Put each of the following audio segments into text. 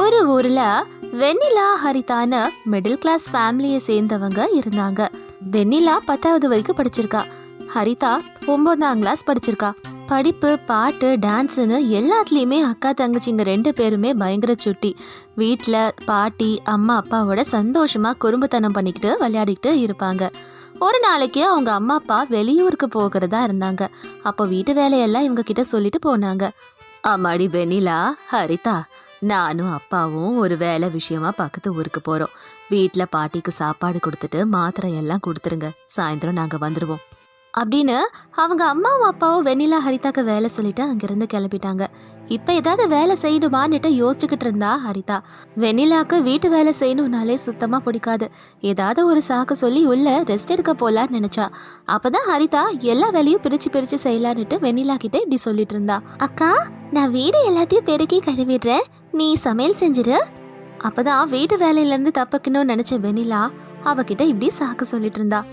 ஒரு ஊர்ல வெண்ணிலா ஹரிதான middle class ஃபேமிலியை சேர்ந்தவங்க இருந்தாங்க. வெண்ணிலா பத்தாவது வரைக்கும் படிச்சிருக்கா. ஹரிதா ஒன்பதாம் கிளாஸ் படிச்சிருக்கா. படிப்பு பாட்டு டான்ஸுன்னு எல்லாத்துலேயுமே அக்கா தங்கச்சிங்க ரெண்டு பேருமே பயங்கர சுட்டி. வீட்டில் பாட்டி அம்மா அப்பாவோட சந்தோஷமாக குறும்புத்தனம் பண்ணிக்கிட்டு விளையாடிக்கிட்டு இருப்பாங்க. ஒரு நாளைக்கு அவங்க அம்மா அப்பா வெளியூருக்கு போகிறதா இருந்தாங்க. அப்போ வீட்டு வேலையெல்லாம் இவங்க கிட்ட சொல்லிட்டு போனாங்க. அம்மாடி வெண்ணிலா ஹரிதா நானும் அப்பாவும் ஒரு வேலை விஷயமா பக்கத்து ஊருக்கு போகிறோம் வீட்டில் பாட்டிக்கு சாப்பாடு கொடுத்துட்டு மாத்திரை எல்லாம் கொடுத்துருங்க. சாயந்தரம் நாங்கள் வந்துடுவோம் அப்படின்னு அவங்க அம்மாவும் அப்பாவும் வெண்ணிலா ஹரிதாக்கு வேலை சொல்லிட்டு அங்கிருந்து கிளம்பிட்டாங்க. இப்போ ஏதாவது வேலை செய்யணுமான்னுட்டு யோசிச்சுக்கிட்டு இருந்தா ஹரிதா. வெண்ணிலாக்கு வீட்டு வேலை செய்யணும்னாலே சுத்தமாக பிடிக்காது. ஏதாவது ஒரு சாக்கு சொல்லி உள்ள ரெஸ்ட் எடுக்க போலான்னு நினைச்சா. அப்பதான் ஹரிதா எல்லா வேலையும் பிரிச்சு பிரிச்சு செய்யலான்னுட்டு வெண்ணிலா கிட்ட இப்படி சொல்லிட்டு இருந்தா. அக்கா நான் வீடு எல்லாத்தையும் பெருக்கி கழுவிடுறேன். நீ சமையல் செஞ்சிரு. அப்பதான் வீட்டு வேலையிலேருந்து தப்புக்கணும்னு தப்பிக்கணும்னு நினைச்ச வெண்ணிலா அவகிட்ட இப்படி சாக்கு சொல்லிட்டு இருந்தா.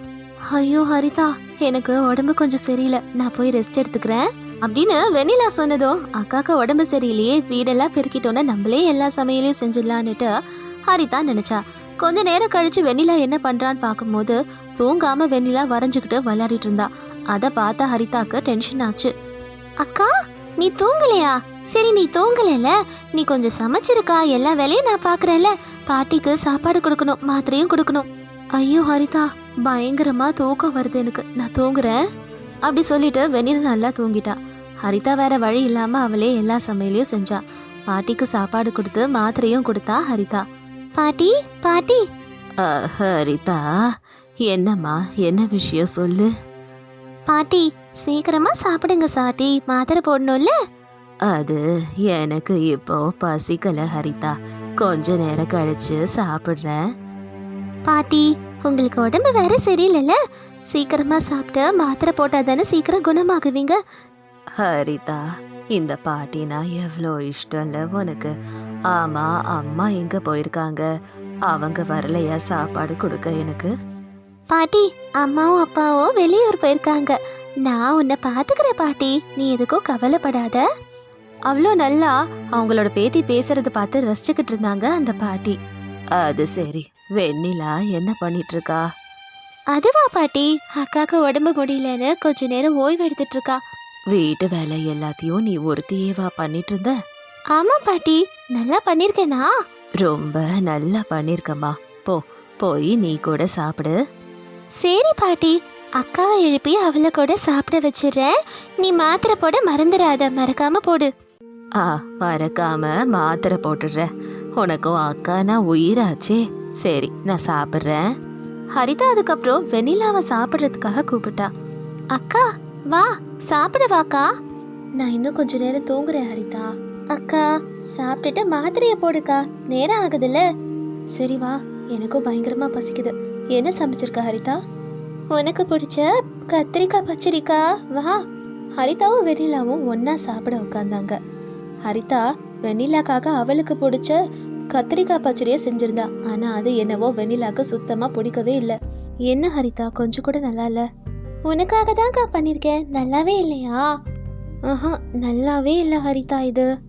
ஐயோ ஹரிதா எனக்கு உடம்பு கொஞ்சம் சரியில்லை. நான் போய் ரெஸ்ட் எடுத்துக்கிறேன். அப்படின்னு வெண்ணிலா சொன்னதும் அக்காக்கு உடம்பு சரியில்லையே வீடெல்லாம் பெருக்கிட்டோன்னா நம்மளே எல்லா சமையலையும் செஞ்சிடலான்னுட்டு ஹரிதா நினைச்சா. கொஞ்ச நேரம் கழிச்சு வெண்ணிலா என்ன பண்றான்னு பார்க்கும்போது தூங்காம வெண்ணிலா வரைஞ்சுக்கிட்டு விளையாடிட்டு இருந்தா. அதை பார்த்த ஹரிதாக்கு டென்ஷன் ஆச்சு. அக்கா நீ தூங்கலையா? சரி நீ தூங்கலைல. நீ கொஞ்சம் சமைச்சிருக்கா? எல்லா வேலையும் நான் பார்க்குறேன்ல பாட்டிக்கு சாப்பாடு கொடுக்கணும் மாத்திரையும் கொடுக்கணும். ஐயோ ஹரிதா பயங்கரமா தூக்கம் வருது எனக்கு. நான் தூங்குறேன். அப்படி சொல்லிட்டு வெண்ணில நல்லா தூங்கிட்டா. ஹரிதா வேற வழி இல்லாம அவளே எல்லா சமையலையும் செஞ்சா. பாட்டிக்கு சாப்பாடு கொடுத்து மாத்திரையும் கொடுத்தா ஹரிதா. பாட்டி பாட்டி. ஹரிதா என்னம்மா? என்ன விஷயம் சொல்லு? பாட்டி சீக்கிரமா சாப்பிடுங்க சாட்டி. மாத்திரை போடணும்ல? அது எனக்கு இப்போ பசிக்கல ஹரிதா. கொஞ்ச நேரம் கழிச்சு சாப்பிடுறேன். பாட்டி உங்களுக்கு உடம்பு வேற சரியில்லைல்ல சீக்கிரமா சாப்பிட்டு மாத்திரை போட்டா தானே சீக்கிரம் குணமாகுவீங்க? ஹரிதா இந்த பாட்டினா எவ்வளோ இஷ்டம் இல்லை உனக்கு. ஆமா அம்மா எங்க போயிருக்காங்க? அவங்க வரலையா சாப்பாடு கொடுக்க எனக்கு? பாட்டி அம்மாவும் அப்பாவும் வெளியூர் போயிருக்காங்க. நான் உன்னை பாத்துக்கிறேன் பாட்டி. நீ எதுக்கும் கவலைப்படாத. அவ்வளோ நல்லா அவங்களோட பேத்தி பேசுறத பார்த்து ரசிச்சுக்கிட்டு இருந்தாங்க அந்த பாட்டி. அது சரி. வெண்ணிலா என்ன பண்ணிட்டு இருக்கா அதுவா பாட்டி. அக்காக்கு உடம்பு முடியலன்னு கொஞ்ச நேரம் ஓய்வு எடுத்துட்டு இருக்கா வீட்டு வேலை எல்லாத்தையும் நீ ஒருத்தியேவா பண்ணிட்டு இருந்த ஆமா பாட்டி. நல்லா பண்ணிருக்கேனா? ரொம்ப நல்லா பண்ணிருக்கம்மா. போ போய் நீ கூட சாப்பிடு. சரி பாட்டி. அக்காவை எழுப்பி அவளை கூட சாப்பிட வச்சிடுறேன். நீ மாத்திரை போட மறந்துடாத. மறக்காம போடு. ஆ மறக்காம மாத்திரை போட்டுடுறேன். உனக்கும் அக்கானா உயிராச்சே. சரி நான் சாப்பிட்றேன். ஹரிதா அதுக்கப்புறம் வெண்ணிலாவை சாப்பிட்றதுக்காக கூப்பிட்டா. அக்கா வா சாப்பிட வாக்கா. நான் இன்னும் கொஞ்ச நேரம் தூங்குறேன் ஹரிதா. அக்கா சாப்பிட்டுட்டு மாத்திரைய போடுக்கா. நேரம் ஆகுதுல்ல. சரி வா. எனக்கும் பயங்கரமா பசிக்குது. என்ன சமைச்சிருக்க ஹரிதா? உனக்கு பிடிச்ச கத்திரிக்காய் பச்சடிக்கா வா. ஹரிதாவும் வெண்ணிலாவும் ஒன்றா சாப்பிட உட்காந்தாங்க ஹரிதா வெண்ணிலாக்காக அவளுக்கு பிடிச்ச கத்திரிக்காய் பச்சடியை செஞ்சிருந்தா. ஆனா அது என்னவோ வெண்ணிலாக்கு சுத்தமா பிடிக்கவே இல்லை. என்ன ஹரிதா கொஞ்சம் கூட நல்லா இல்ல? உனக்காக தான்க்கா பண்ணிருக்கேன் நல்லாவே இல்லையா? ஆஹா நல்லாவே இல்லை ஹரிதா இது.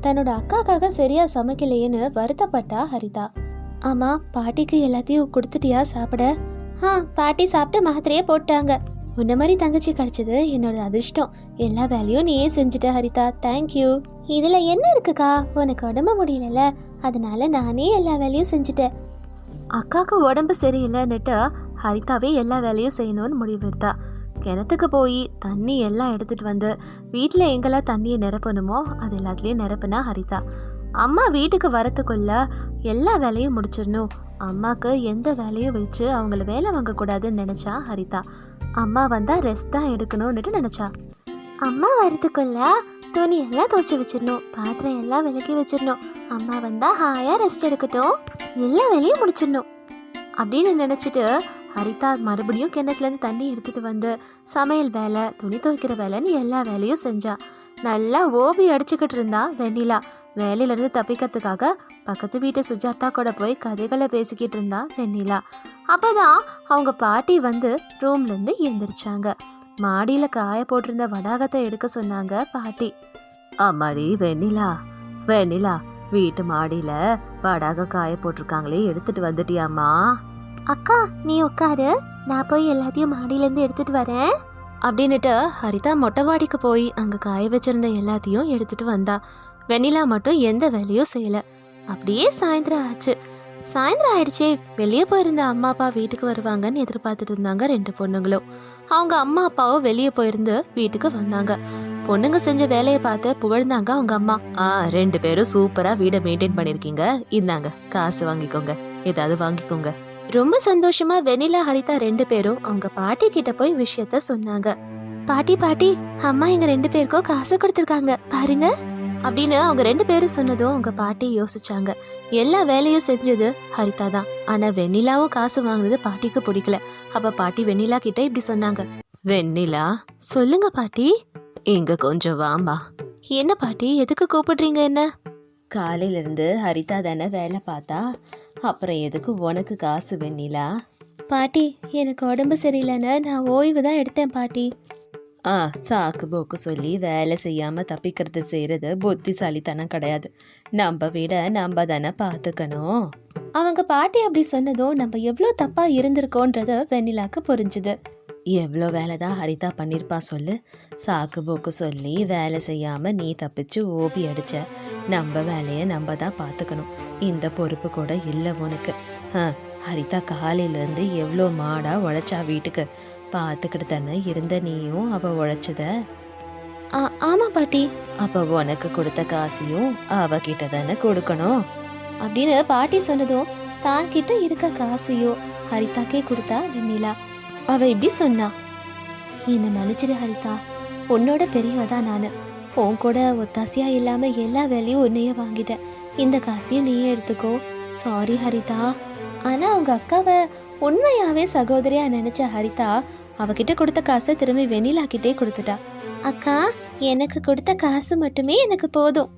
தன்னோட அக்காக்காக சரியா சமைக்கலையேன்னு வருத்தப்பட்டா ஹரிதா. ஆமா பாட்டிக்கு எல்லாத்தையும் கொடுத்துட்டியா சாப்பிட? ஆ பாட்டி சாப்பிட்டு மாத்திரையே போட்டாங்க. உன்ன மாதிரி தங்கச்சி கிடைச்சது என்னோட அதிர்ஷ்டம். எல்லா வேலையும் நீயே செஞ்சுட்ட ஹரிதா. தேங்க்யூ இதுல என்ன இருக்குக்கா? உனக்கு உடம்பு முடியலல்ல. அதனால நானே எல்லா வேலையும் செஞ்சுட்டேன். அக்காவுக்கு உடம்பு சரியில்லைன்னுட்டு ஹரிதாவே எல்லா வேலையும் செய்யணும்னு முடிவெடுத்தா கிணத்துக்கு போய் தண்ணி எல்லாம் எடுத்துட்டு வந்து வீட்டில் எங்கெல்லாம் தண்ணியை நிரப்பணுமோ அது எல்லாத்துலேயும் நிரப்புனா ஹரிதா. அம்மா வீட்டுக்கு வரத்துக்குள்ள எல்லா வேலையும் முடிச்சிடணும். அம்மாக்கு எந்த வேலையும் வச்சு அவங்கள வேலை வாங்கக்கூடாதுன்னு நினச்சா ஹரிதா. அம்மா வந்தா ரெஸ்ட் தான் எடுக்கணும்னுட்டு நினச்சா. அம்மா வரதுக்குள்ள துணி எல்லாம் துவைச்சு வச்சிடணும். பாத்திரம் எல்லாம் விலக்கி வச்சிடணும். அம்மா வந்தா ஹாயா ரெஸ்ட் எடுக்கட்டும். எல்லா வேலையும் முடிச்சிடணும். அப்படின்னு நினச்சிட்டு ஹரிதா மறுபடியும் கிணத்துலேருந்து தண்ணி எடுத்துட்டு வந்து சமையல் வேலை துணி துவைக்கிற வேலைன்னு எல்லா வேலையும் செஞ்சா. நல்லா ஓபி அடிச்சுக்கிட்டு இருந்தா வெண்ணிலா. வேலையிலேருந்து தப்பிக்கிறதுக்காக பக்கத்து வீட்டு சுஜாதா கூட போய் கதைகளை பேசிக்கிட்டு இருந்தா வெண்ணிலா. அப்பதான் அவங்க பாட்டி வந்து ரூம்ல இருந்து எந்திரிச்சாங்க மாடியில காய போட்டிருந்த வடாகத்தை எடுக்க சொன்னாங்க பாட்டி. அம்மாடி வெண்ணிலா வெண்ணிலா வீட்டு மாடியில வடாக காய போட்டிருக்காங்களே எடுத்துட்டு வந்துட்டியாம்மா. அக்கா நீ உட்காரு. நான் போய் எல்லாத்தையும் மாடியில இருந்து எடுத்துட்டு வரேன். அப்படின்னுட்டு ஹரிதா மொட்டை மாடிக்கு போய் அங்க காய வச்சிருந்த எல்லாத்தையும் எடுத்துட்டு வந்தா. வெண்ணிலா மட்டும் எந்த வேலையும் செய்யலை. அப்படியே சாயந்தரம் ஆச்சு. சாயந்தரம் ஆயிடுச்சே வெளியே போயிருந்த அம்மா அப்பா வீட்டுக்கு வருவாங்கன்னு எதிர்பார்த்துட்டு இருந்தாங்க ரெண்டு பொண்ணுங்களும். அவங்க அம்மா அப்பாவும் வெளியே போயிருந்து வீட்டுக்கு வந்தாங்க. பொண்ணுங்க செஞ்ச வேலையை பார்த்து புகழ்ந்தாங்க அவங்க அம்மா. ஆ ரெண்டு பேரும் சூப்பரா வீடை மெயின்டைன் பண்ணிருக்கீங்க இந்தாங்க காசு வாங்கிக்கோங்க. ஏதாவது வாங்கிக்கோங்க. ரொம்ப சந்தோஷமா வெனிலா ஹரிதா ரெண்டு பேரும் அவங்க பாட்டி கிட்ட போய் விஷயத்த சொன்னாங்க. பாட்டி பாட்டி அம்மா எங்க ரெண்டு பேருக்கும் காசு கொடுத்துருக்காங்க. பாருங்க. அப்படின்னு அவங்க ரெண்டு பேரும் சொன்னதும் அவங்க பாட்டி யோசிச்சாங்க. எல்லா வேலையும் செஞ்சது ஹரிதா தான். ஆனா வெண்ணிலாவும் காசு வாங்கினது பாட்டிக்கு பிடிக்கல. அப்ப பாட்டி வெண்ணிலா கிட்ட இப்படி சொன்னாங்க. வெண்ணிலா சொல்லுங்க பாட்டி. இங்க கொஞ்சம் வாம்பா என்ன பாட்டி எதுக்கு கூப்பிடுறீங்க என்ன? காலையில இருந்து ஹரிதா தானே வேலை பார்த்தா. அப்புறம் எதுக்கு உனக்கு காசு வெண்ணிலா? பாட்டி எனக்கு உடம்பு சரியில்லைன்னு நான் ஓய்வு தான் எடுத்தேன் பாட்டி. ஆ சாக்கு போக்கு சொல்லி வேலை செய்யாம தப்பிக்கிறது செய்யறது புத்திசாலித்தனம் கிடையாது. நம்ம விட நம்ம தானே பார்த்துக்கணும் அவங்க பாட்டி அப்படி சொன்னதும் நம்ம எவ்வளோ தப்பாக இருந்திருக்கோன்றது வெண்ணிலாக்கு புரிஞ்சுது. எவ்வளோ வேலை தான் ஹரிதா பண்ணியிருப்பா சொல்லு. சாக்கு போக்கு சொல்லி வேலை செய்யாம நீ தப்பிச்சு ஓபி அடிச்ச. நம்ம வேலையை நம்ம தான் பார்த்துக்கணும் இந்த பொறுப்பு கூட இல்லை உனக்கு. ஆ, ஹரிதா காலையிலேருந்து எவ்வளோ மாடா உழைச்சா வீட்டுக்கு. பார்த்துக்கிட்டு தானே இருந்த நீயும் அவ உழைச்சத? ஆமா பாட்டி. அப்ப உனக்கு கொடுத்த காசையும் அவகிட்ட தானே கொடுக்கணும்? அப்படின்னு பாட்டி சொன்னதும் தான் கிட்ட இருக்க காசையும் ஹரிதாக்கே கொடுத்தா வெண்ணிலா. அவ இப்படி சொன்னா. என்னை மன்னிச்சிடு ஹரிதா. உன்னோட பெரியவ தான் நான். உன் கூட ஒத்தாசையா இல்லாம எல்லா வேலையும் உன்னையே வாங்கிட்டேன். இந்த காசையும் நீயே எடுத்துக்கோ. சாரி ஹரிதா. ஆனா அவங்க அக்காவை உண்மையாவே சகோதரியா நினைச்ச ஹரிதா அவகிட்ட கொடுத்த காசை திரும்பி வெண்ணிலா கிட்டே கொடுத்துட்டா. அக்கா எனக்கு கொடுத்த காசு மட்டுமே எனக்கு போதும்.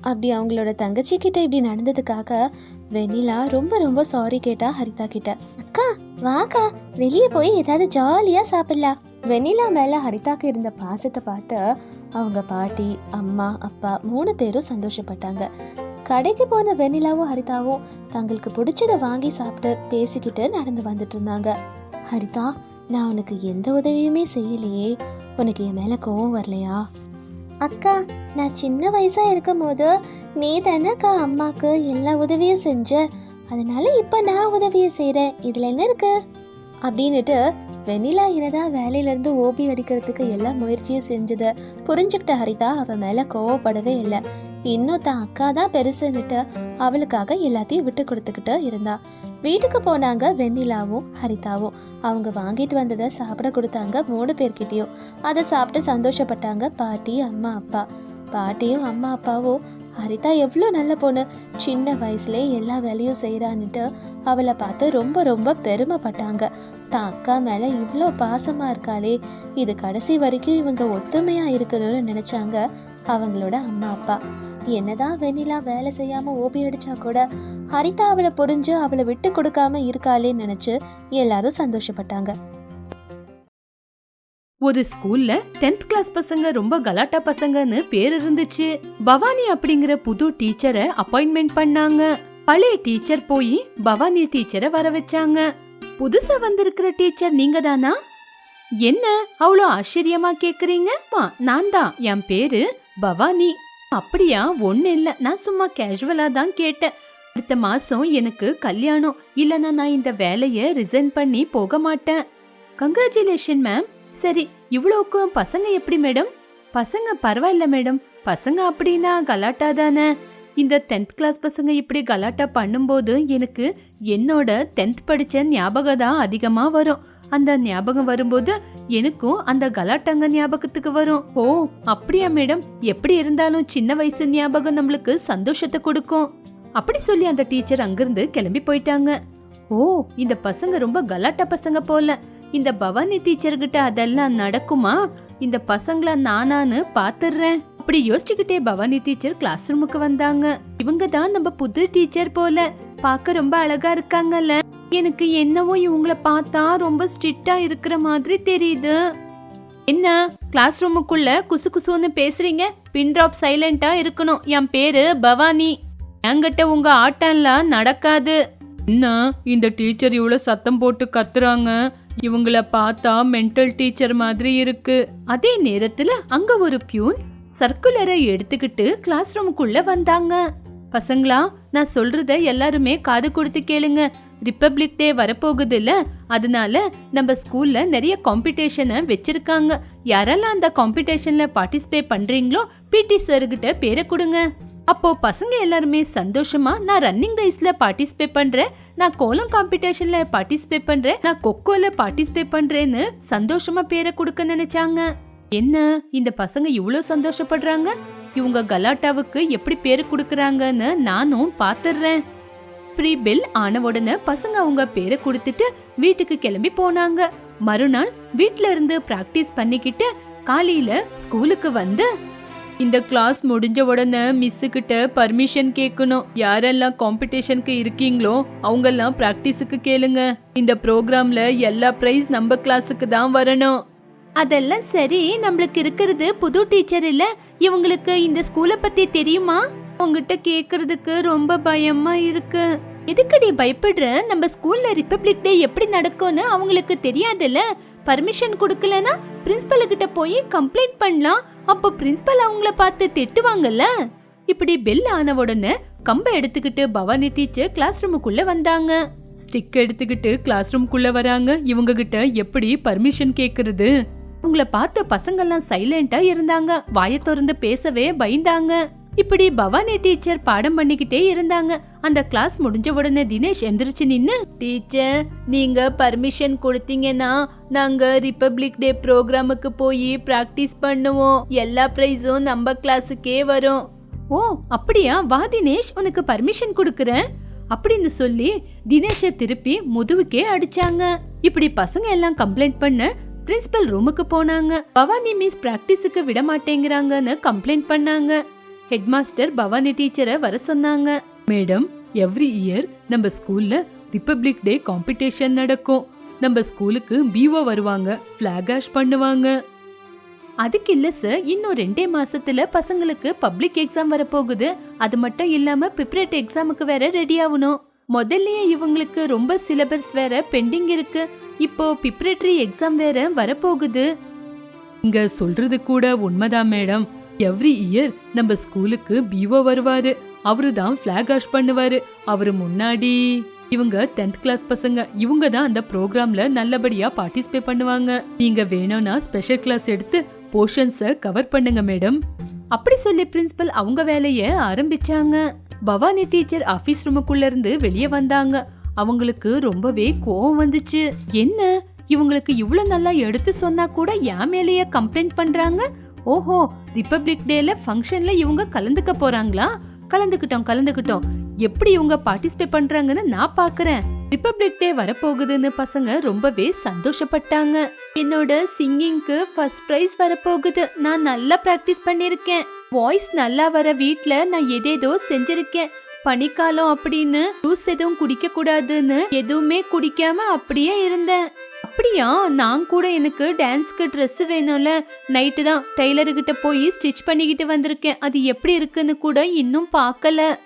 அப்படி அவங்களோட தங்கச்சி கிட்ட இப்படி நடந்ததுக்காக வெண்ணிலா ரொம்ப ரொம்ப சாரி கேட்டா ஹரிதா கிட்ட. அக்கா வாக்கா வெளியே போய் ஏதாவது ஜாலியா சாப்பிடலாம். வெண்ணிலா மேல ஹரிதாக்கு இருந்த பாசத்தை பார்த்து அவங்க பாட்டி அம்மா அப்பா மூணு பேரும் சந்தோஷப்பட்டாங்க. கடைக்கு போன வெண்ணிலாவும் ஹரிதாவும் தங்களுக்கு பிடிச்சத வாங்கி சாப்பிட்டு பேசிக்கிட்டு நடந்து வந்துட்டு இருந்தாங்க. ஹரிதா நான் உனக்கு எந்த உதவியுமே செய்யலையே. உனக்கு என் மேலே கோவம் வரலையா? அக்கா நான் சின்ன வயசா இருக்கும் போது நீ அக்கா அம்மாவுக்கு எல்லா உதவியும் செஞ்ச அதனால இப்போ நான் உதவியை செய்கிறேன் இதில் என்ன இருக்கு? அப்படின்னுட்டு வெண்ணிலா இனதா வேலையிலேருந்து ஓபி அடிக்கிறதுக்கு எல்லா முயற்சியும் செஞ்சது. புரிஞ்சுக்கிட்ட ஹரிதா அவன் மேலே கோவப்படவே இல்லை. இன்னும் தான் அக்கா தான் பெருசுன்னுட்டு அவளுக்காக எல்லாத்தையும் விட்டு கொடுத்துக்கிட்டு இருந்தா. வீட்டுக்கு போனாங்க வெண்ணிலாவும் ஹரிதாவும். அவங்க வாங்கிட்டு வந்ததை சாப்பிட கொடுத்தாங்க மூணு பேர்கிட்டயும். அதை சாப்பிட்டு சந்தோஷப்பட்டாங்க பாட்டி அம்மா அப்பா. பாட்டியும் அம்மா அப்பாவும் ஹரிதா எவ்வளோ நல்ல பொண்ணு. சின்ன வயசுலே எல்லா வேலையும் செய்கிறான்னுட்டு அவளை பார்த்து ரொம்ப ரொம்ப பெருமைப்பட்டாங்க. தான் அக்கா மேலே இவ்வளோ பாசமாக இருக்காளே. இது கடைசி வரைக்கும் இவங்க ஒத்துமையாக இருக்கணும்னு நினச்சாங்க அவங்களோட அம்மா அப்பா. என்னதான் வெண்ணிலா வேலை செய்யாமல் ஓபி அடிச்சா கூட ஹரிதா அவளை புரிஞ்சு அவளை விட்டு கொடுக்காம இருக்காளேன்னு நினச்சி எல்லாரும் சந்தோஷப்பட்டாங்க. ஒரு ஸ்கூல்ல 10th கிளாஸ் பசங்க ரொம்ப கலாட்டா பசங்கன்னு பேர் இருந்துச்சு. பவானி அப்படிங்கிற புது டீச்சரை அப்பாயின்மெண்ட் பண்ணாங்க. பழைய டீச்சர் போய் பவானி டீச்சரை வர வச்சாங்க. புதுசா வந்திருக்கிற டீச்சர் நீங்க தானா என்ன அவ்வளோ ஆச்சரியமா கேக்குறீங்க நான் தான் என் பேரு பவானி. அப்படியா ஒண்ணு இல்ல நான் சும்மா கேஷுவலா தான் கேட்டேன். அடுத்த மாசம் எனக்கு கல்யாணம் இல்லனா நான் இந்த வேலைய ரிசைன் பண்ணி போக மாட்டேன். கங்க்ராச்சுலேஷன் மேம் சரி இவ்வளோக்கும் பசங்க எப்படி மேடம்? பசங்க பரவாயில்ல மேடம். பசங்க அப்படின்னா கலாட்டா தானே? இந்த 10th கிளாஸ் பசங்க இப்படி கலாட்டா பண்ணும்போது எனக்கு என்னோட டென்த் படித்த ஞாபகம் தான் அதிகமாக வரும். அந்த ஞாபகம் வரும்போது எனக்கும் அந்த கலாட்டாங்க ஞாபகத்துக்கு வரும். ஓ அப்படியா மேடம்? எப்படி இருந்தாலும் சின்ன வயசு ஞாபகம் நம்மளுக்கு சந்தோஷத்தை கொடுக்கும். அப்படி சொல்லி அந்த டீச்சர் அங்கிருந்து கிளம்பி போயிட்டாங்க. ஓ இந்த பசங்க ரொம்ப கலாட்டா பசங்க போல. இந்த பவானி டீச்சர் கிட்ட அதெல்லாம் நடக்குமா? இந்த பசங்கள நானான்னு பாத்துறேன் அப்படி யோசிச்சுக்கிட்டே பவானி டீச்சர் கிளாஸ் ரூமுக்கு வந்தாங்க. இவங்க தான் நம்ம புது டீச்சர் போல. பார்க்க ரொம்ப அழகா இருக்காங்கல்ல. எனக்கு என்னவோ இவங்கள பார்த்தா ரொம்ப ஸ்ட்ரிக்டா இருக்கிற மாதிரி தெரியுது. என்ன? கிளாஸ் ரூமுக்குள்ள குசு குசுன்னு பேசுறீங்க? பின் ட்ராப் சைலண்டா இருக்கணும். என் பேரு பவானி. என்கிட்ட உங்க ஆட்டம்லாம் நடக்காது. என்ன? இந்த டீச்சர் இவ்வளவு சத்தம் போட்டு கத்துறாங்க. இவங்கள பார்த்தா மென்டல் டீச்சர் மாதிரி இருக்கு. அதே நேரத்துல அங்க ஒரு பியூன் சர்க்குலரை எடுத்துக்கிட்டு கிளாஸ் ரூமுக்குள்ள வந்தாங்க. பசங்களா நான் சொல்றத எல்லாருமே காது கொடுத்து கேளுங்க. ரிப்பப்ளிக் டே வரப்போகுது இல்ல அதனால நம்ம ஸ்கூல்ல நிறைய காம்படிஷனை வச்சிருக்காங்க. யாரெல்லாம் அந்த காம்படிஷன்ல பார்ட்டிசிபேட் பண்றீங்களோ பிடி சார்கிட்ட பேரை கொடுங்க. அப்போ பசங்க எல்லாருமே சந்தோஷமா நான் ரன்னிங் ரேஸ்ல பார்ட்டிசிபேட் பண்றேன் நான் கோலம் காம்படிஷன்ல பார்ட்டிசிபேட் பண்றேன் நான் கொக்கோல பார்ட்டிசிபேட் பண்றேன்னு சந்தோஷமா பேரை கொடுக்க நினைச்சாங்க. என்ன இந்த பசங்க இவ்வளோ சந்தோஷப்படுறாங்க? இவங்க கலாட்டாவுக்கு எப்படி பேரு கொடுக்கறாங்கன்னு நானும் பாத்துறேன். இப்படி பெல் ஆன உடனே பசங்க அவங்க பேரை கொடுத்துட்டு வீட்டுக்கு கிளம்பி போனாங்க. மறுநாள் வீட்ல இருந்து பிராக்டிஸ் பண்ணிக்கிட்டு காலையில ஸ்கூலுக்கு வந்து இந்த கிளாஸ் முடிஞ்ச உடனே மிஸ் கிட்ட பர்மிஷன் கேட்கணும். யாரெல்லாம் காம்படிஷனுக்கு இருக்கீங்களோ அவங்கெல்லாம் ப்ராக்டிஸுக்கு கேளுங்க. இந்த ப்ரோக்ராம்ல எல்லா ப்ரைஸ் நம்ம கிளாஸுக்கு தான் வரணும். அதெல்லாம் சரி நம்மளுக்கு இருக்கிறது புது டீச்சர் இல்ல. இவங்களுக்கு இந்த ஸ்கூலை பத்தி தெரியுமா? உங்ககிட்ட கேக்குறதுக்கு ரொம்ப பயமா இருக்கு. எதுக்கடி பயப்படுற? நம்ம ஸ்கூல்ல ரிப்பப்ளிக் டே எப்படி நடக்கும்னு அவங்களுக்கு தெரியாதுல்ல. பர்மிஷன் கொடுக்கலனா பிரின்சிபல் கிட்ட போய் கம்ப்ளைண்ட் பண்ணலாம். அப்போ பிரின்சிபல் அவங்கள பார்த்து திட்டுவாங்கல்ல? இப்படி பெல் ஆன உடனே கம்ப எடுத்துக்கிட்டு பவானி டீச்சர் கிளாஸ் ரூமுக்குள்ள வந்தாங்க. ஸ்டிக் எடுத்துக்கிட்டு கிளாஸ் ரூம்குள்ள வராங்க. இவங்க கிட்ட எப்படி பர்மிஷன் கேக்குறது? உங்களை பார்த்து பசங்கெல்லாம் சைலண்டா இருந்தாங்க. வாய திறந்து பேசவே பயந்தாங்க. இப்படி பவானி டீச்சர் பாடம் பண்ணிக்கிட்டே இருந்தாங்க. அந்த கிளாஸ் முடிஞ்ச உடனே தினேஷ் எந்திரிச்சு நின்னு டீச்சர் நீங்க பர்மிஷன் கொடுத்தீங்கன்னா நாங்க ரிப்பப்ளிக் டே ப்ரோக்ராமுக்கு போய் பிராக்டிஸ் பண்ணுவோம். எல்லா பிரைஸும் நம்ம கிளாஸுக்கே வரும். ஓ அப்படியா? வா தினேஷ் உனக்கு பர்மிஷன் கொடுக்குறேன். அப்படின்னு சொல்லி தினேஷ திருப்பி முதுவுக்கே அடிச்சாங்க. இப்படி பசங்க எல்லாம் கம்ப்ளைண்ட் பண்ண பிரின்சிபல் ரூமுக்கு போனாங்க. பவானி மிஸ் பிராக்டிஸுக்கு விட மாட்டேங்கிறாங்கன்னு கம்ப்ளைண்ட் பண்ணாங்க. ஹெட் மாஸ்டர் பவானி டீச்சரை வர சொன்னாங்க. மேடம் எவ்ரி இயர் நம்ம ஸ்கூல்ல ரிப்பப்ளிக் டே காம்படிஷன் நடக்கும். நம்ம ஸ்கூலுக்கு பிஓ வருவாங்க ஃபிளாக் ஆஷ் பண்ணுவாங்க. அதுக்கு இல்லை சார் இன்னும் ரெண்டே மாசத்துல பசங்களுக்கு பப்ளிக் எக்ஸாம் வரப்போகுது. அது மட்டும் இல்லாம பிப்ரேட் எக்ஸாமுக்கு வேற ரெடி ஆகணும். முதல்லயே இவங்களுக்கு ரொம்ப சிலபஸ் வேற பெண்டிங் இருக்கு. இப்போ பிப்ரேட்டரி எக்ஸாம் வேற வரப்போகுது. இங்க சொல்றது கூட உண்மைதான் மேடம் எவ்ரி இயர் நம்ம ஸ்கூலுக்கு பிஓ வருவாரு. அவரு தான் ஃபிளாக் ஆஷ் பண்ணுவாரு. அவரு முன்னாடி இவங்க 10th கிளாஸ் பசங்க இவங்க தான் அந்த ப்ரோக்ராம்ல நல்லபடியா பார்ட்டிசிபேட் பண்ணுவாங்க. நீங்க வேணும்னா ஸ்பெஷல் கிளாஸ் எடுத்து போர்ஷன்ஸை கவர் பண்ணுங்க மேடம் அப்படி சொல்லி பிரின்சிபல் அவங்க வேலைய ஆரம்பிச்சாங்க. பவானி டீச்சர் ஆபீஸ் ரூமுக்குள்ள இருந்து வெளியே வந்தாங்க. அவங்களுக்கு ரொம்பவே கோவம் வந்துச்சு. என்ன? இவங்களுக்கு இவ்வளவு நல்லா எடுத்து சொன்னா கூட என் மேலேயே கம்ப்ளைண்ட் பண்றாங்க? ஓஹோ ரிப்பப்ளிக் டேல ஃபங்க்ஷன்ல இவங்க கலந்துக்க போறாங்களா? கலந்துக்கிட்டோம் கலந்துக்கிட்டோம். எப்படி இவங்க பார்ட்டிசிபேட் பண்றாங்கன்னு நான் பாக்குறேன். ரிப்பப்ளிக் டே வரப்போகுதுன்னு பசங்க ரொம்பவே சந்தோஷப்பட்டாங்க. என்னோட சிங்கிங்க்கு ஃபர்ஸ்ட் ப்ரைஸ் வரப்போகுது. நான் நல்லா பிராக்டிஸ் பண்ணிருக்கேன் வாய்ஸ் நல்லா வர வீட்டில் நான் எதேதோ செஞ்சிருக்கேன். பனிக்காலம் அப்படின்னு ஜூஸ் எதுவும் குடிக்க கூடாதுன்னு எதுவுமே குடிக்காம அப்படியே இருந்தேன். அப்படியா? நான் கூட எனக்கு டான்ஸ்க்கு ட்ரெஸ் வேணும்ல. நைட்டு தான் டெய்லருக்கிட்ட போய் ஸ்டிச் பண்ணிக்கிட்டு வந்திருக்கேன். அது எப்படி இருக்குன்னு கூட இன்னும் பார்க்கல.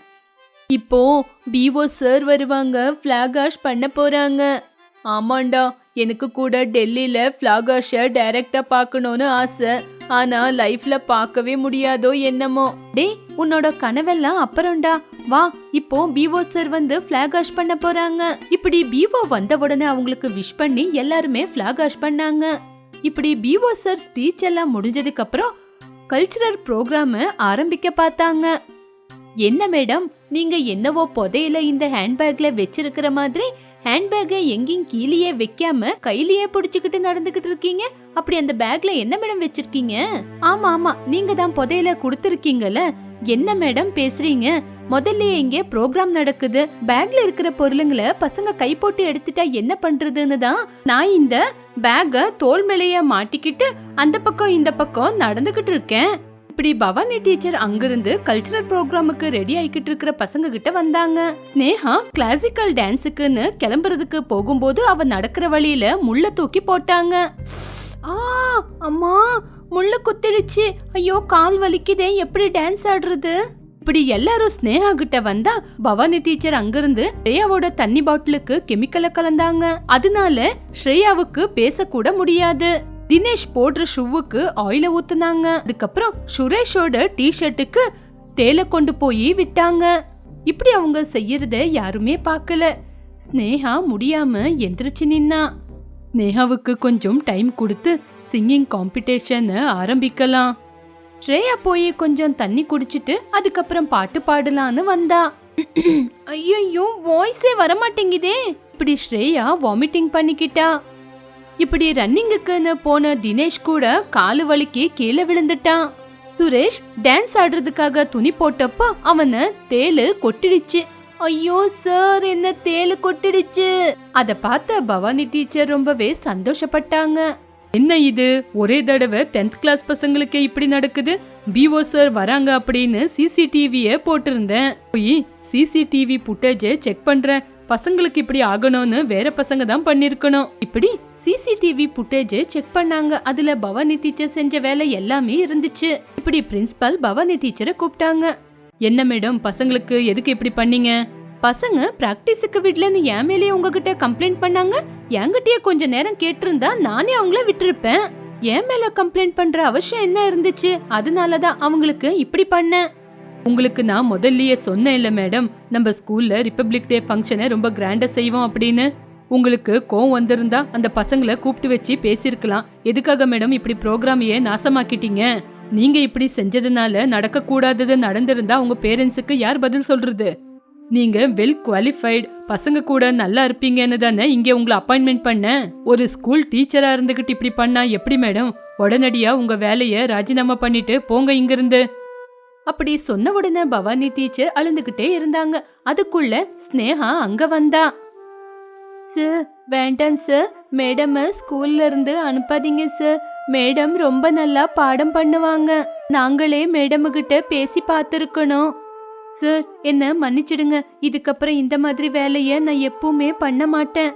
இப்போ பிஓ சார் வருவாங்க ஃப்ளாக் ஆஷ் பண்ண போறாங்க. ஆமாண்டா எனக்கு கூட டெல்லியில ஃபிளாக் ஆஷை டைரக்டா பார்க்கணும்னு ஆசை. ஆனா லைஃப்ல பார்க்கவே முடியாதோ என்னமோ. டேய் உன்னோட கனவெல்லாம் அப்புறம்டா. வா இப்போ பிஓ சார் வந்து ஃபிளாக் ஆஷ் பண்ண போறாங்க. இப்படி பிஓ வந்த உடனே அவங்களுக்கு விஷ் பண்ணி எல்லாருமே ஃபிளாக் ஆஷ் பண்ணாங்க. இப்படி பிஓ சார் ஸ்பீச் எல்லாம் முடிஞ்சதுக்கு அப்புறம் கல்ச்சுரல் ப்ரோக்ராம ஆரம்பிக்க பார்த்தாங்க. என்ன மேடம் நீங்க என்னவோ புதையில இந்த ஹேண்ட்பேக்ல வச்சிருக்கிற மாதிரி ஹேண்ட்பேக்கை எங்கேயும் கீழேயே வைக்காம கையிலேயே புடிச்சுக்கிட்டு நடந்துகிட்டு இருக்கீங்க? அப்படி அந்த பேக்ல என்ன மேடம் வச்சிருக்கீங்க? ஆமா ஆமா. நீங்க தான் புதையில கொடுத்துருக்கீங்கல்ல. என்ன மேடம் பேசுறீங்க? முதல்ல இங்க ப்ரோக்ராம் நடக்குது. பேக்ல இருக்கிற பொருளுங்களை பசங்க கை போட்டு எடுத்துட்டா என்ன பண்றதுன்னு தான் நான் இந்த பேக்க தோல் மேலேயே மாட்டிக்கிட்டு அந்த பக்கம் இந்த பக்கம் நடந்துகிட்டு இருக்கேன். இப்படி பவானி டீச்சர் அங்கிருந்து கல்ச்சரல் ப்ரோக்ராமுக்கு ரெடி ஆகிக்கிட்டு இருக்கிற பசங்க கிட்ட வந்தாங்க. ஸ்னேகா கிளாசிக்கல் டான்ஸுக்குன்னு கிளம்புறதுக்கு போகும்போது அவ நடக்கிற வழியில முள்ள தூக்கி போட்டாங்க. ஆ அம்மா முள்ள குத்திடுச்சு. ஐயோ கால் வலிக்குதே எப்படி டான்ஸ் ஆடுறது? இப்படி எல்லாரும் ஸ்னேகா கிட்ட வந்தா பவானி டீச்சர் அங்கிருந்து ஸ்ரேயாவோட தண்ணி பாட்டிலுக்கு கெமிக்கலை கலந்தாங்க. அதனால ஸ்ரேயாவுக்கு பேசக்கூட முடியாது. தினேஷ் போடுற ஷூவுக்கு ஆயில ஊத்துனாங்க. அதுக்கப்புறம் சுரேஷோட டி ஷர்ட்டுக்கு தேலை கொண்டு போய் விட்டாங்க. இப்படி அவங்க செய்யறத யாருமே பார்க்கல. ஸ்னேகா முடியாம எந்திரிச்சு நின்னா. ஸ்னேகாவுக்கு கொஞ்சம் டைம் கொடுத்து சிங்கிங் காம்படிஷனை ஆரம்பிக்கலாம். ஸ்ரேயா போய் கொஞ்சம் தண்ணி குடிச்சிட்டு அதுக்கப்புறம் பாட்டு பாடலான்னு வந்தா. ஐயோ வாய்ஸே வர மாட்டேங்குதே இப்படி ஸ்ரேயா வாமிட்டிங் பண்ணிக்கிட்டா. இப்படி ரன்னிங்குக்குன்னு போன தினேஷ் கூட காலு வலிக்கு கீழே விழுந்துட்டான். சுரேஷ் டான்ஸ் ஆடுறதுக்காக துணி போட்டப்போ அவனை தேளு கொட்டிடுச்சு. ஐயோ சார் என்ன தேளு கொட்டிடுச்சு. அத பார்த்த பவானி டீச்சர் ரொம்பவே சந்தோஷப்பட்டாங்க. என்ன இது? ஒரே தடவை 10th கிளாஸ் பசங்களுக்கு இப்படி நடக்குது? பிஓ சார் வராங்க அப்படின்னு சிசிடிவிய போட்டிருந்தேன். போய் சிசிடிவி புட்டேஜை செக் பண்றேன். பசங்களுக்கு இப்படி ஆகணும்னு வேற பசங்க தான் பண்ணிருக்கணும். இப்படி சிசிடிவி புட்டேஜ் செக் பண்ணாங்க. அதுல பவானி டீச்சர் செஞ்ச வேலை எல்லாமே இருந்துச்சு. இப்படி பிரின்சிபல் பவானி டீச்சரை கூப்பிட்டாங்க. என்ன மேடம் பசங்களுக்கு எதுக்கு இப்படி பண்ணீங்க? பசங்க பிராக்டிஸுக்கு விடலன்னு என் மேலேயே உங்ககிட்ட கம்ப்ளைண்ட் பண்ணாங்க. என்கிட்டயே கொஞ்ச நேரம் கேட்டிருந்தா நானே அவங்கள விட்டுருப்பேன். என் மேல கம்ப்ளைண்ட் பண்ற அவசியம் என்ன இருந்துச்சு? அதனாலதான் அவங்களுக்கு இப்படி பண்ணேன். உங்களுக்கு நான் முதல்லயே சொன்னேன் இல்ல மேடம் நம்ம ஸ்கூல்ல ரிப்பப்ளிக் டே ஃபங்க்ஷனை ரொம்ப கிராண்டா செய்வோம் அப்படின்னு. உங்களுக்கு கோவம் வந்திருந்தா அந்த பசங்களை கூப்பிட்டு வச்சு பேசியிருக்கலாம். எதுக்காக மேடம் இப்படி ப்ரோக்ராமையே நாசமாக்கிட்டீங்க? நீங்க இப்படி செஞ்சதுனால நடக்க கூடாதது நடந்திருந்தா உங்க பேரண்ட்ஸுக்கு யார் பதில் சொல்றது? நீங்க வெல் குவாலிஃபைடு பசங்க கூட நல்லா இருப்பீங்கன்னு தானே இங்க உங்களை அப்பாயின்மெண்ட் பண்ண? ஒரு ஸ்கூல் டீச்சரா இருந்துகிட்டு இப்படி பண்ணா எப்படி மேடம் உடனடியா உங்க வேலையை ராஜினாமா பண்ணிட்டு போங்க இங்கிருந்து. அப்படி சொன்ன உடனே பவானி டீச்சர் அழுந்துகிட்டே இருந்தாங்க. அதுக்குள்ள ஸ்னேகா அங்க வந்தா. சார் வேண்டாம் சார். மேடம் ஸ்கூல்ல இருந்து அனுப்பாதீங்க சார். மேடம் ரொம்ப நல்லா பாடம் பண்ணுவாங்க. நாங்களே மேடம் கிட்ட பேசி பார்த்துருக்கணும். சார் என்ன மன்னிச்சிடுங்க. இதுக்கப்புறம் இந்த மாதிரி வேலையை நான் எப்பவுமே பண்ண மாட்டேன்.